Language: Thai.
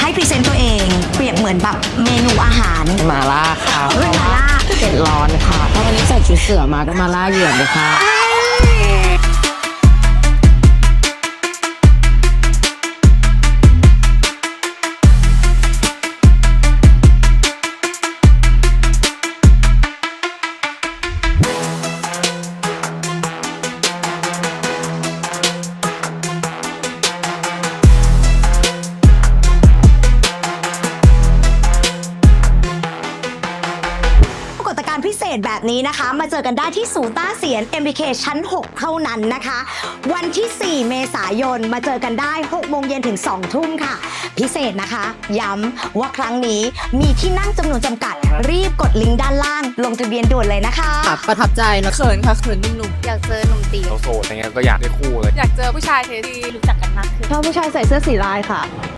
ให้พรีเซนต์ตัวเอง เปรียบเหมือนแบบเมนูอาหารมาล่าค่ะเฮ้ยมาล่าเผ็ดร้อนค่ะ ถ้าวันนี้ใส่ชุดเสือมาก็มาล่าเหยื่อเลยค่ะ ษแบบนี้นะคะ มาเจอกันได้ที่ศูนย์ต้าเสียน MBK ชั้น 6 เท่านั้นนะคะ วันที่ 4 เมษายนมาเจอกันได้ 6 โมงเย็นถึง 2 ทุ่มค่ะ พิเศษนะคะ ย้ำว่าครั้งนี้มีที่นั่งจำนวนจำกัด รีบกดลิงก์ด้านล่าง ลงทะเบียนด่วนเลยนะคะประทับใจนะเขินค่ะเขินนุ่มอยากเจอหนุ่มตีเราโสดอะไรเงี้ยก็อยากได้คู่เลยอยากเจอผู้ชายเทดีรู้จักกันมากขึ้นๆชอบผู้ชายใส่เสื้อสีลายค่ะ